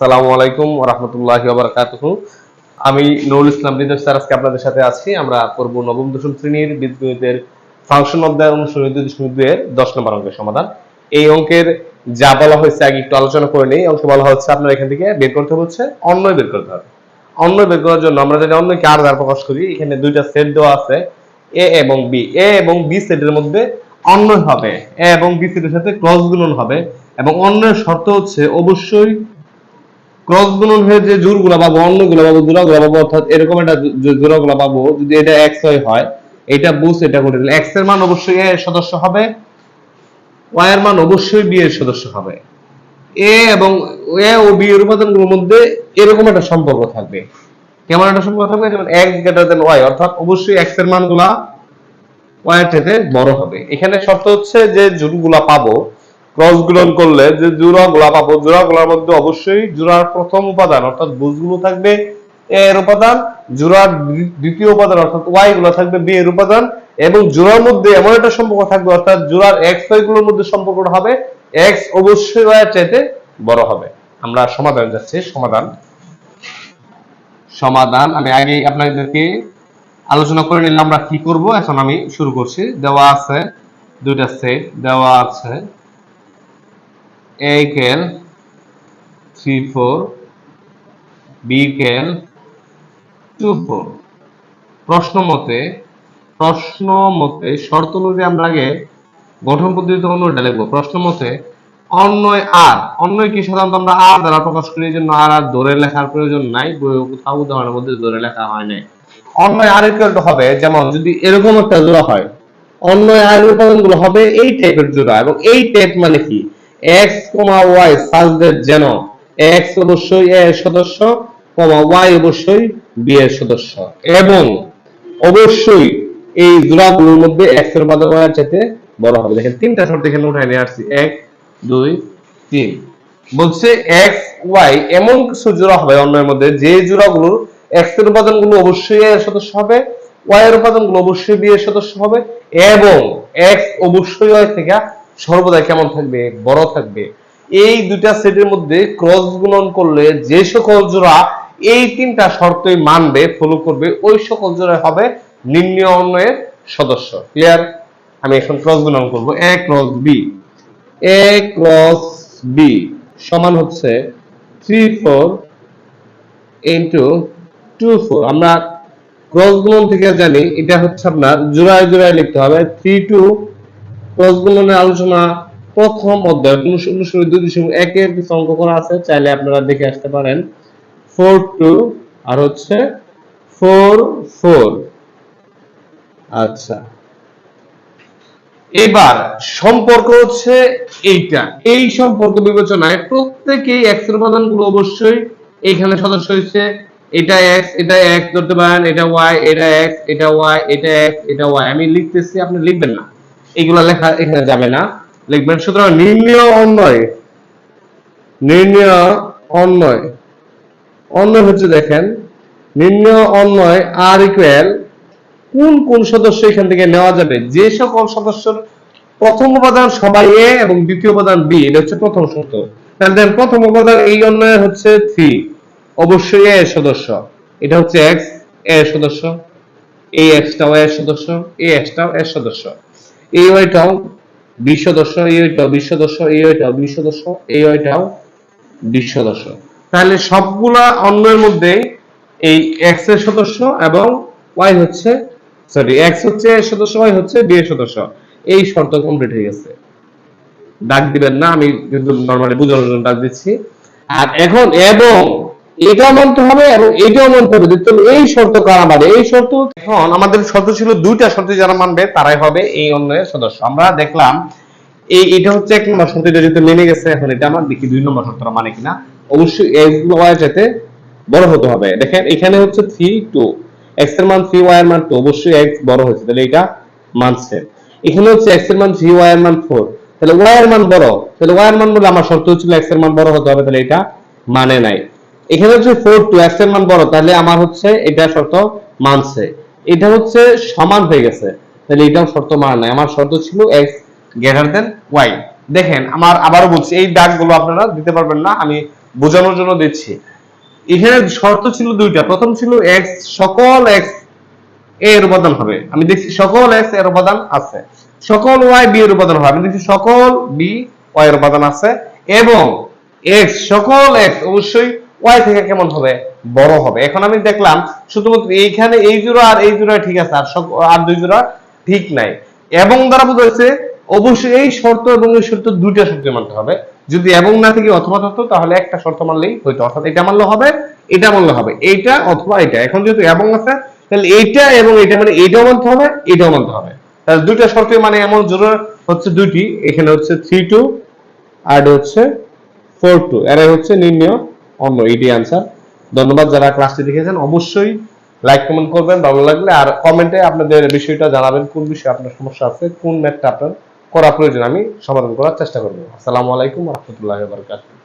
সালামু আলাইকুম রহমতুল্লাহ আমি নুরুল ইসলাম হৃদয় স্যার, আজকে আপনাদের সাথে আছি। আমরা করব নবম, দশম শ্রেণির বীজগণিতের ফাংশন অধ্যায় অনুসরণ দুই দশ নম্বর অঙ্কের সমাধান। এই অঙ্কের যা বলা হয়েছে, আগে একটু আলোচনা করে নেই। অংশ বলা হচ্ছে, আপনার এখান থেকে বের করতে হচ্ছে অন্যয় বের করতে হবে। অন্যয় বের করার জন্য আমরা যদি অন্যকে আর দ্বারা প্রকাশ করি, এখানে দুইটা সেট দেওয়া আছে এ এবং বি এ এবং বি সেটের মধ্যে অন্যয় হবে। এ এবং বি সেটের সাথে ক্রস গুণন হবে এবং অন্যের শর্ত হচ্ছে অবশ্যই ক্রস গুণন হয়ে যে জোড়গুলো পাবো অন্যগুলো পাবো জোড়াগুলো পাবো, অর্থাৎ এরকম একটা জোড়াগুলো পাবো, যদি এটা এক্স হয়, এটা বুস এটা করে দিলে এক্সের মান অবশ্যই এর সদস্য হবে ওয়াই এর মান অবশ্যই বি এর সদস্য হবে। এ এবং এ ও বি এর উপাদানগুলোর মধ্যে এরকম একটা সম্পর্ক থাকবে। কেমন একটা সম্পর্ক থাকবে? যেমন এক্স গ্রেটার দেন ওয়াই অর্থাৎ অবশ্যই এক্সের মানগুলা ওয়াই এর থেকে বড় হবে। এখানে শর্ত হচ্ছে যে জোড়গুলা পাবো ক্রস গুণন করলে যে জোড়া গুলা পাবো জোড়া গুলার মধ্যে অবশ্যই জোড়ার প্রথম উপাদান, অর্থাৎ বুঝগুলো থাকবে এ এর উপাদান জোড়ার দ্বিতীয় উপাদান, অর্থাৎ ওয়াই গুলো থাকবে বি এর উপাদান, এবং জোড়ার মধ্যে এমন একটা সম্পর্ক থাকবে, অর্থাৎ জোড়ার এক্স ওয়াই গুলোর মধ্যে সম্পর্কটা হবে, এক্স অবশ্যই ওয়াই এর চাইতে বড় হবে। আমরা সমাধান যাচ্ছি, সমাধান। সমাধান, আমি আগে আপনাদেরকে আলোচনা করে নিলাম আমরা কি করব, এখন আমি শুরু করছি। দেওয়া আছে, দুইটা সেট দেওয়া আছে। A কেল থ্রি ফোর বি কেল টু ফোর প্রশ্ন মতে প্রশ্ন মতে, শর্ত অনুযায়ী আমরা আগে গঠন পদ্ধতিতে অন্যটা লিখব। প্রশ্ন মতে, অন্যয় আর, অন্যয় কি সাধারণত আমরা আর দ্বারা প্রকাশ করি জন্য আর আর ধরে লেখার প্রয়োজন নাই কোথাও উদাহরণের মধ্যে ধরে লেখা হয় নাই। অন্যয় আর টু হবে, যেমন যদি এরকম একটা জোড়া হয়, অন্যয় আর উপাদানগুলো হবে এই টাইপের জোড়া, এবং এই টাইপ মানে কি? এক্স কমা ওয়াই সাজদের যেন। এক্স অবশ্যই এ এর সদস্য কমা ওয়াই অবশ্যই বি এর সদস্য। এবং অবশ্যই এই জোড়াগুলোর মধ্যে এক্সের উপাদান ওয়াই চাইতে বড় হবে। দেখেন, তিনটা শর্ত এখানে উঠাই নিয়ে আসছি। এক, দুই, তিন। বলছে এক্স ওয়াই এমন কিছু জোড়া হবে অন্যের মধ্যে, যে জোড়াগুলোর এক্সের উপাদানগুলো অবশ্যই এর সদস্য হবে ওয়াই এর উপাদানগুলো অবশ্যই বি এর সদস্য হবে, এবং এক্স অবশ্যই ওয়াই থেকে সর্বদা কেমন থাকবে, বড় থাকবে। এই দুইটা সেটের মধ্যে ক্রস গুণন করলে যে সকল জোড়া এই তিনটা শর্তই মানবে ফলো করবে, ওই সকল জোড়া হবে নিম্ন অন্যয়ের সদস্য। ক্লিয়ার আমি এখন ক্রস গুণন করব। A cross B A cross B সমান হচ্ছে three four into two four আমরা ক্রস গুণন থেকে জানি, এটা হচ্ছে আপনার জোড়ায় জোড়ায় লিখতে হবে থ্রি টু ক্রস আলোচনা, প্রথম অধ্যায় অনুসরণ দুই দশমিক একের কিছু অঙ্ক করা আছে, চাইলে আপনারা দেখে আসতে পারেন। ফোর টু আর হচ্ছে ফোর ফোর আচ্ছা। এবার সম্পর্ক হচ্ছে এইটা। এই সম্পর্ক বিবেচনায় প্রত্যেকেই এক্সের উপাদানগুলো অবশ্যই এখানে সদস্য হচ্ছে এটা এক্স এটা এক্স ধরতে পারেন, এটা ওয়াই এটা এক্স এটা ওয়াই এটা এক্স এটা ওয়াই আমি লিখতেছি, আপনি লিখবেন না। এগুলা লেখা এখানে যাবে না। লিখবেন, সুতরাং নির্ণয় অন্যয় নির্ণয় অন্যয় অন্যয় হচ্ছে দেখেন, নির্ণয় অন্যয় আর ইকুয়াল কোন কোন সদস্য এখান থেকে নেওয়া যাবে? যে সকল সদস্যর প্রথম উপাদান সবাই এ এবং দ্বিতীয় উপাদান বি এটা হচ্ছে প্রথম শর্ত তাহলে প্রথম উপাদান এই অন্যয় হচ্ছে থ্রি অবশ্যই এ সদস্য। এটা হচ্ছে এক্স এ সদস্য। এই এক্সটাও এর সদস্য। এই এক্সটাও এর সদস্য। এই ওয়াইটাও বি সদস্য এই ওয়াইটাও বি সদস্য এই ওয়াইটাও বি সদস্য এই ওয়াইটাও বি সদস্য তাহলে সবগুলা অন্যের মধ্যে এই এক্সের সদস্য এবং ওয়াই হচ্ছে সরি এক্স হচ্ছে সদস্য ওয়াই হচ্ছে বি এর সদস্য। এই শর্ত কমপ্লিট হয়ে গেছে। ডাক দিবেন না, আমি কিন্তু নরমালি বোঝানোর জন্য ডাক দিচ্ছি। আর এখন, এবং এটা মানতে হবে এবং এটাও মানতে হবে যে এই শর্ত কারা মানে এই শর্ত এখন আমাদের শর্ত ছিল দুইটা শর্ত যারা মানবে তারাই হবে এই অন্যের সদস্য। আমরা দেখলাম এই এটা হচ্ছে এক নম্বর শর্ত, এটা যেহেতু মেনে গেছে, এখন এটা আমার দেখি দুই নম্বর শর্তটা মানে কিনা। অবশ্যই এক্স ওয়াই যাতে বড় হতে হবে। দেখেন, এখানে হচ্ছে থ্রি টু এক্সের মান থ্রি ওয়াই এর মান টু অবশ্যই এক্স বড় হয়েছে, তাহলে এটা মানছে। এখানে হচ্ছে এক্সের মান থ্রি ওয়াই এর মান ফোর তাহলে ওয়াই এর মান বড়। তাহলে ওয়াই এর মান বলে আমার শর্ত হচ্ছিল এক্সের মান বড় হতে হবে, তাহলে এটা মানে নাই। এখানে হচ্ছে ফোর টু এক্সের মান বড়, তাহলে আমার হচ্ছে এটা শর্ত মানছে। এটা হচ্ছে সমান হয়ে গেছে, তাহলে এটাও শর্ত মানে নাই। আমার শর্ত ছিল এক্স গ্রেটার দেন ওয়াই দেখেন, আমার আবারও বলছি, এই দাগগুলো আপনারা দিতে পারবেন না, আমি বোঝানোর জন্য দিচ্ছি। এখানে শর্ত ছিল দুইটা, প্রথম ছিল এক্স সকল এক্সের উপাদান হবে। আমি দেখছি সকল এক্সের উপাদান আছে। সকল ওয়াই বি এর উপাদান হবে। আমি দেখছি সকল বি ওয়াই এর উপাদান আছে। এবং এক্স সকল এক্স অবশ্যই ওয়াই থেকে কেমন হবে? বড় হবে। এখন আমি দেখলাম, শুধুমাত্র এইখানে এই জোড়া আর এই জোড়া ঠিক আছে, আর সব- আর দুই জোড়া ঠিক নাই। এবং দ্বারা বোঝাচ্ছে অবশ্যই এই শর্ত এবং এই শর্ত দুইটা শর্ত মানতে হবে। যদি এবং না থেকে অথবা থাকতো, তাহলে একটা শর্ত মানলেই হইতো। অর্থাৎ এটা মানলে হবে, এটা মানলে হবে। এইটা অথবা এটা এখন যেহেতু এবং আছে, তাহলে এইটা এবং এটা মানে এইটাও মানতে হবে, এটাও মানতে হবে। তাহলে দুইটা শর্ত মানে এমন জোড়া হচ্ছে দুইটি। এখানে হচ্ছে থ্রি টু আর হচ্ছে ফোর টু এর হচ্ছে নির্ণয় অন্য এটি আনসার ধন্যবাদ যারা ক্লাসটি দেখেছেন। অবশ্যই লাইক কমেন্ট করবেন, ভালো লাগলে। আর কমেন্টে আপনাদের বিষয়টা জানাবেন, কোন বিষয়ে আপনার সমস্যা আছে, কোন ম্যাথটা আপনার করা প্রয়োজন, আমি সমাধান করার চেষ্টা করব। আসসালামু আলাইকুম রহমতুল্লাহ বারকাতুহ।